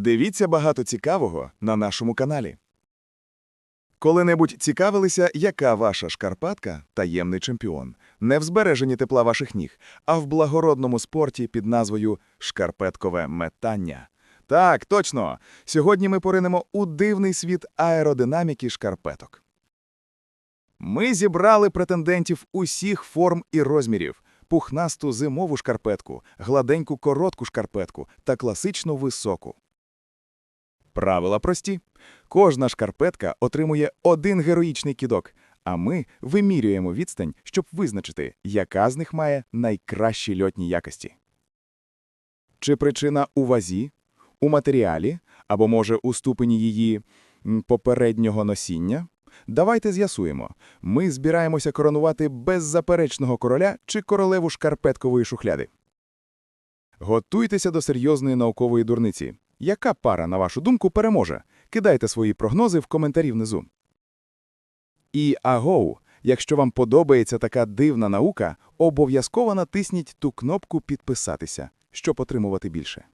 Дивіться багато цікавого на нашому каналі. Коли-небудь цікавилися, яка ваша шкарпатка – таємний чемпіон? Не в збереженні тепла ваших ніг, а в благородному спорті під назвою «шкарпеткове метання». Так, точно! Сьогодні ми поринемо у дивний світ аеродинаміки шкарпеток. Ми зібрали претендентів усіх форм і розмірів. Пухнасту зимову шкарпетку, гладеньку коротку шкарпетку та класичну високу. Правила прості. Кожна шкарпетка отримує один героїчний кідок, а ми вимірюємо відстань, щоб визначити, яка з них має найкращі льотні якості. Чи причина у вазі, у матеріалі, або, може, у ступені її попереднього носіння? Давайте з'ясуємо. Ми збираємося коронувати беззаперечного короля чи королеву шкарпеткової шухляди. Готуйтеся до серйозної наукової дурниці. Яка пара, на вашу думку, переможе? Кидайте свої прогнози в коментарі внизу. І агоу! Якщо вам подобається така дивна наука, обов'язково натисніть ту кнопку «Підписатися», щоб отримувати більше.